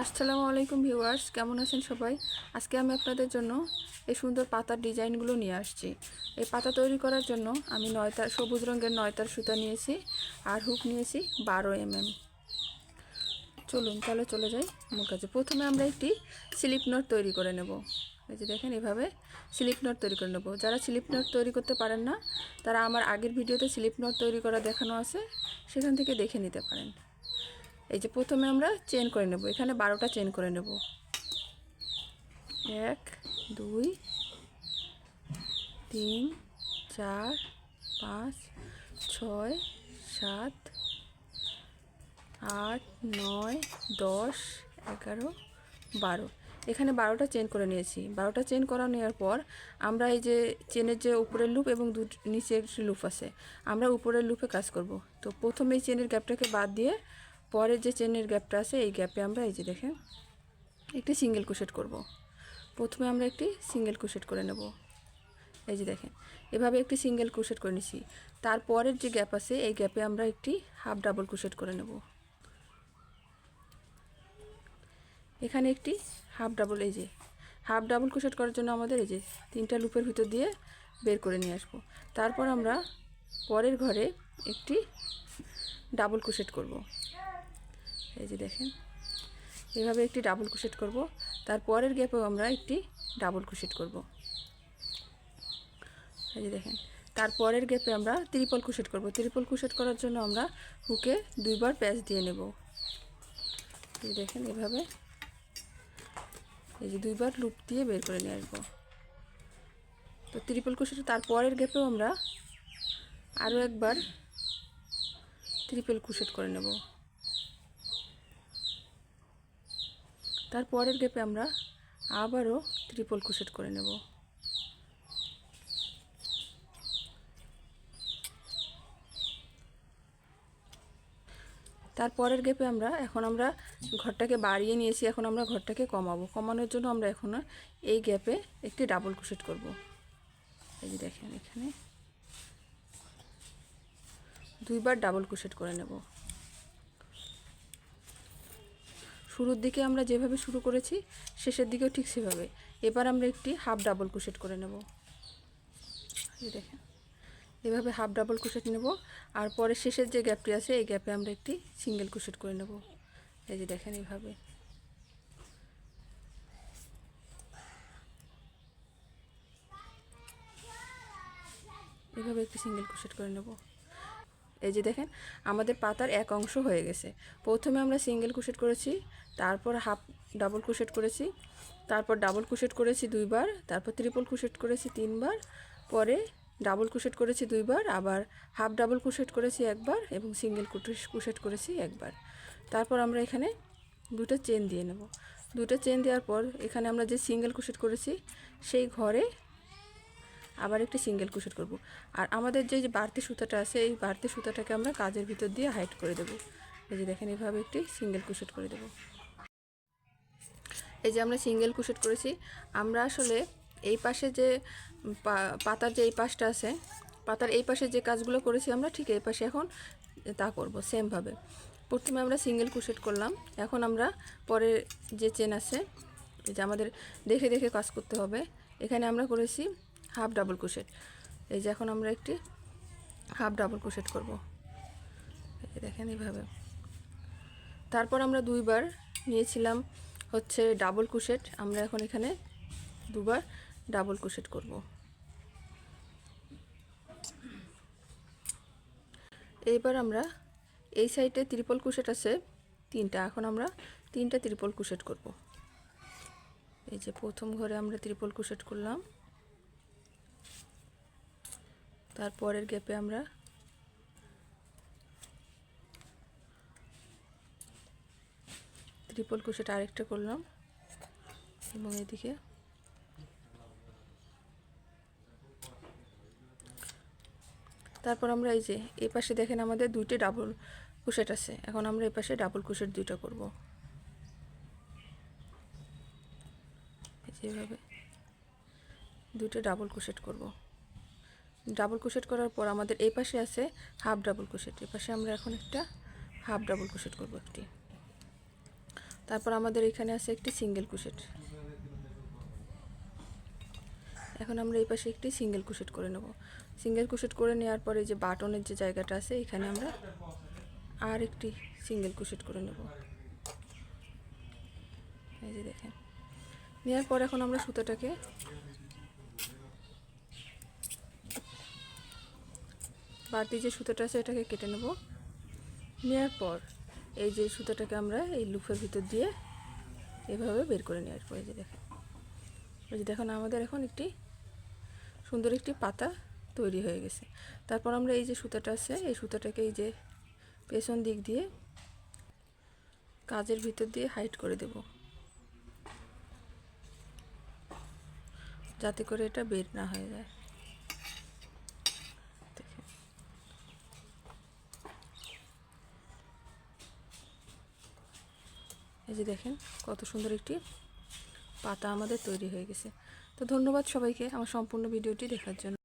আসসালামু আলাইকুম ভিউয়ার্স, কেমন আছেন সবাই? আজকে আমি আপনাদের জন্য এই সুন্দর পাতার ডিজাইনগুলো নিয়ে আসছি। এই পাতা তৈরি করার জন্য আমি নয়তার সবুজ রঙের নয়তার সুতা নিয়েছি আর হুক নিয়েছি বারো এম এম চলুন তাহলে চলে যাই মূল কাছে প্রথমে আমরা একটি স্লিপ নোট তৈরি করে নেব। এই যে দেখেন এভাবে স্লিপ নোট তৈরি করে নেব। যারা স্লিপ নোট তৈরি করতে পারেন না, তারা আমার আগের ভিডিওতে স্লিপ নোট তৈরি করা দেখানো আছে, সেখান থেকে দেখে নিতে পারেন। এই যে প্রথমে আমরা চেন করে নেব। এখানে বারোটা চেন করে নেব। এক, দুই, তিন, চার, পাঁচ, ছয়, সাত, আট, নয়, দশ, এগারো, বারো। এখানে বারোটা চেন করে নিয়েছি। বারোটা চেন করা নেওয়ার পর আমরা এই যে চেনের যে উপরের লুপ এবং দু, নিচের লুপ আছে, আমরা উপরের লুপে কাজ করব। তো প্রথমে চেনের গ্যাপটাকে বাদ দিয়ে পরের যে চেনের গ্যাপটা আছে, এই গ্যাপে আমরা এই যে দেখেন, একটি সিঙ্গেল কুশেট করব। প্রথমে আমরা একটি সিঙ্গেল কুশেট করে নেব। এই যে দেখেন, এভাবে একটি সিঙ্গেল কুশেট করে নিছি। তারপরের যে গ্যাপ আছে, এই গ্যাপে আমরা একটি হাফ ডাবল কুশেট করে নেব। এখানে একটি হাফ ডাবল এই যে হাফ ডাবল কুশেট করার জন্য আমাদের এই যে তিনটা লুপের ভিতর দিয়ে বের করে নিয়ে আসব। তারপর আমরা পরের ঘরে একটি ডাবল কুশেট করব। এই যে দেখেন। এভাবে একটি ডাবল কুশেট করব। তারপরের গ্যাপেও আমরা একটি ডাবল কুশেট করব। এই যে দেখেন তারপরের গ্যাপে আমরা ত্রিপল কুশেট করব। ত্রিপল কুশেট করার জন্য আমরা হুকে দুইবার প্যাচ দিয়ে নেব। দেখেন, এভাবে এই যে দুইবার লুপ দিয়ে বের করে নিয়ে আসব। তো ত্রিপল কুশেট তারপরের গ্যাপেও আমরা আরও একবার ত্রিপল কুশেট করে নেব। তারপরের গ্যাপে আমরা আবারও ত্রিপল কুশেট করে নেব। তারপরের গ্যাপে আমরা এখন আমরা ঘরটাকে বাড়িয়ে নিয়েছি, এখন আমরা ঘরটাকে কমাবো। কমানোর জন্য আমরা এখন এই গ্যাপে একটি ডাবল কুশেট করব। এই যে দেখেন এখানে দুইবার ডাবল কুশেট করে নেব। শুরুর দিকে আমরা যেভাবে শুরু করেছি, শেষের দিকেও ঠিক সেভাবে। এবার আমরা একটি হাফ ডাবল কুশেট করে নেব। দেখেন, এভাবে হাফ ডাবল কুশেট নেব। আর পরে শেষের যে গ্যাপটি আছে, এই গ্যাপে আমরা একটি সিঙ্গেল কুশেট করে নেব। এই যে দেখেন এইভাবে। এভাবে একটি সিঙ্গেল কুশেট করে নেব। এই যে দেখেন, আমাদের পাতার এক অংশ হয়ে গেছে। প্রথমে আমরা সিঙ্গেল কুশেট করেছি, তারপর হাফ ডাবল কুশেট করেছি, তারপর ডাবল কুশেট করেছি দুইবার, তারপর ত্রিপল কুশেট করেছি তিনবার, পরে ডাবল কুশেট করেছি দুইবার, আবার হাফ ডাবল কুশেট করেছি একবার এবং সিঙ্গেল কুশেট করেছি একবার। তারপর আমরা এখানে দুটো চেন দিয়ে নেব। দুটো চেন দেওয়ার পর এখানে আমরা যে সিঙ্গেল কুশেট করেছি, সেই ঘরে আবার একটি সিঙ্গেল কুশেট করব। আর আমাদের যে বাড়তি সুতাটা আছে, এই বাড়তি সুতাটাকে আমরা কাজের ভিতর দিয়ে হাইট করে দেবো। এই যে দেখেন, এভাবে একটি সিঙ্গেল কুশেট করে দেবো। এই যে আমরা সিঙ্গেল কুশেট করেছি। আমরা আসলে এই পাশে যে পাতার যে এই পাশটা আছে, পাতার এই পাশে যে কাজগুলো করেছি আমরা, ঠিক এই পাশে এখন তা করব সেমভাবে প্রথমে আমরা সিঙ্গেল কুশেট করলাম। এখন আমরা পরে যে চেন আছে যে আমাদের দেখে দেখে কাজ করতে হবে। এখানে আমরা করেছি হাফ ডাবল কুশেট এই যে এখন আমরা একটি হাফ ডাবল কুশেট করব। দেখেন এইভাবে। তারপর আমরা দুইবার নিয়েছিলাম হচ্ছে ডাবল কুশেট আমরা এখন এখানে দুবার ডাবল কুশেট করব। এইবার আমরা এই সাইডে ত্রিপল কুশেট আছে, তিনটা। এখন আমরা তিনটা ত্রিপল কুশেট করব। এই যে প্রথম ঘরে আমরা ত্রিপল কুশেট করলাম। তারপরের গ্যাপে আমরা ত্রিপল কুশেট আরেকটা করলাম এবং এদিকে তারপর আমরা এই যে, এই পাশে দেখেন আমাদের দুইটি ডাবল কুশেট আছে। এখন আমরা এই পাশে ডাবল কুশেট দুইটা করব। যেভাবে দুটো ডাবল কুশেট করব। ডাবল কুশেট করার পর আমাদের এই পাশে আছে হাফ ডাবল কুশেট এই পাশে আমরা এখন একটা হাফ ডাবল কুশেট করব একটি। তারপর আমাদের এখানে আছে একটি সিঙ্গেল কুশেট এখন আমরা এই পাশে একটি সিঙ্গেল কুশেট করে নেব। সিঙ্গেল কুশেট করে নেওয়ার পরে যে বাটনের যে জায়গাটা আছে, এখানে আমরা আর একটি সিঙ্গেল কুশেট করে নেব। এই যে দেখেন। নেওয়ার পর এখন আমরা সুতোটাকে বাড়তি যে সুতোটা আছে এটাকে কেটে নেব। নেওয়ার পর এই যে সুতোটাকে আমরা এই লুফের ভিতর দিয়ে এভাবে বের করে নেওয়ার পরে যে দেখেন। ওই যে দেখুন, আমাদের এখন একটি সুন্দর একটি পাতা তৈরি হয়ে গেছে। তারপর আমরা এই যে সুতোটা আছে, এই সুতোটাকে এই যে পেছন দিক দিয়ে কাজের ভিতর দিয়ে হাইট করে দেব। যাতে করে এটা বের না হয়ে যায় দেখেন। এই যে দেখেন, কত সুন্দর একটি পাতা আমাদের তৈরি হয়ে গেছে। তো ধন্যবাদ সবাইকে আমার সম্পূর্ণ ভিডিওটি দেখার জন্য।